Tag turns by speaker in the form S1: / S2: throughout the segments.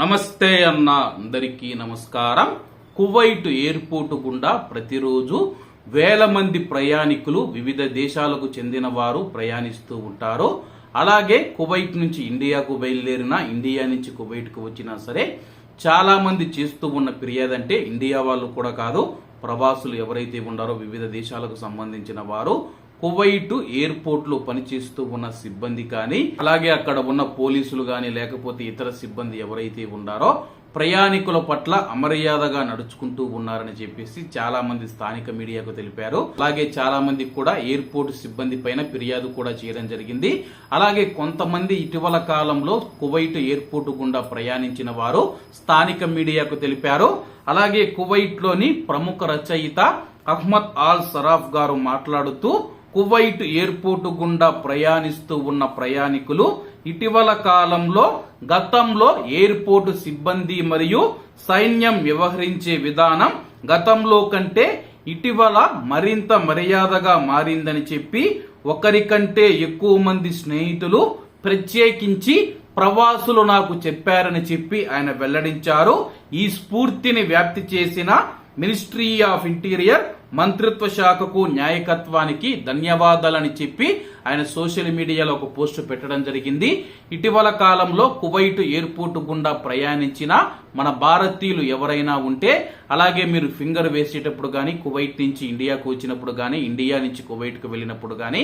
S1: నమస్తే అన్న అందరికీ నమస్కారం. కువైట్ ఎయిర్పోర్ట్ గుండా ప్రతిరోజు వేల మంది ప్రయాణికులు వివిధ దేశాలకు చెందిన వారు ప్రయాణిస్తూ ఉంటారు. అలాగే కువైట్ నుంచి ఇండియాకు బయలుదేరిన ఇండియా నుంచి కువైట్కు వచ్చినా సరే చాలా మంది చేస్తూ ఉన్న ఫిర్యాదు అంటే ఇండియా వాళ్ళు కూడా కాదు ప్రవాసులు ఎవరైతే ఉన్నారో వివిధ దేశాలకు సంబంధించిన వారు కువైట్ ఎయిర్పోర్ట్లో పనిచేస్తూ ఉన్న సిబ్బంది కానీ అలాగే అక్కడ ఉన్న పోలీసులు కానీ లేకపోతే ఇతర సిబ్బంది ఎవరైతే ఉన్నారో ప్రయాణికుల పట్ల అమర్యాదగా నడుచుకుంటూ ఉన్నారని చెప్పేసి చాలా మంది స్థానిక మీడియాకు తెలిపారు. అలాగే చాలా మంది కూడా ఎయిర్పోర్ట్ సిబ్బంది పైన ఫిర్యాదు కూడా చేయడం జరిగింది. అలాగే కొంతమంది ఇటీవల కాలంలో కువైట్ ఎయిర్పోర్ట్ గుండా ప్రయాణించిన వారు స్థానిక మీడియాకు తెలిపారు. అలాగే కువైట్లోని ప్రముఖ రచయిత అహ్మద్ ఆల్ సరాఫ్ గారు మాట్లాడుతూ కువైట్ ఎయిర్పోర్టు గుండా ప్రయాణిస్తూ ఉన్న ప్రయాణికులు ఇటీవల కాలంలో గతంలో ఎయిర్పోర్టు సిబ్బంది మరియు సైన్యం వ్యవహరించే విధానం గతంలో కంటే ఇటీవల మరింత మర్యాదగా మారిందని చెప్పి ఒకరికంటే ఎక్కువ మంది స్నేహితులు ప్రత్యేకించి ప్రవాసులు నాకు చెప్పారని చెప్పి ఆయన వెల్లడించారు. ఈ స్ఫూర్తిని వ్యాప్తి చేసిన మినిస్ట్రీ ఆఫ్ ఇంటీరియర్ మంత్రిత్వ శాఖకు న్యాయకత్వానికి ధన్యవాదాలని చెప్పి ఆయన సోషల్ మీడియాలో ఒక పోస్ట్ పెట్టడం జరిగింది. ఇటీవల కాలంలో కువైట్ ఎయిర్పోర్ట్ గుండా ప్రయాణించిన మన భారతీయులు ఎవరైనా ఉంటే అలాగే మీరు ఫింగర్ వేసేటప్పుడు కానీ కువైట్ నుంచి ఇండియాకు వచ్చినప్పుడు కానీ ఇండియా నుంచి కువైట్కు వెళ్ళినప్పుడు కానీ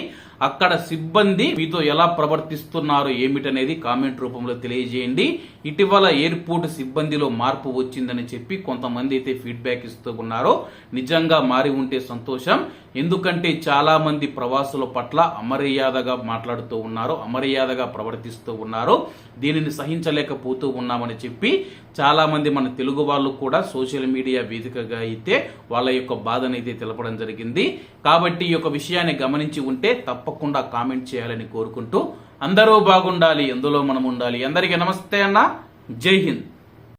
S1: అక్కడ సిబ్బంది మీతో ఎలా ప్రవర్తిస్తున్నారు ఏమిటనేది కామెంట్ రూపంలో తెలియజేయండి. ఇటీవల ఎయిర్పోర్ట్ సిబ్బందిలో మార్పు వచ్చిందని చెప్పి కొంతమంది అయితే ఫీడ్బ్యాక్ ఇస్తూ ఉన్నారు. నిజంగా మారి ఉంటే సంతోషం. ఎందుకంటే చాలా మంది ప్రవాసుల పట్ల అమర్యాదగా మాట్లాడుతూ ఉన్నారు అమర్యాదగా ప్రవర్తిస్తూ ఉన్నారు దీనిని సహించలేకపోతూ ఉన్నామని చెప్పి చాలామంది మన తెలుగు వాళ్ళు కూడా సోషల్ మీడియా వేదికగా అయితే వాళ్ళ యొక్క బాధనైతే తెలపడం జరిగింది. కాబట్టి ఈ యొక్క విషయాన్ని గమనించి ఉంటే తప్పకుండా కామెంట్ చేయాలని కోరుకుంటూ అందరూ బాగుండాలి ఎందులో మనం ఉండాలి. అందరికీ నమస్తే అన్న. జై హింద్.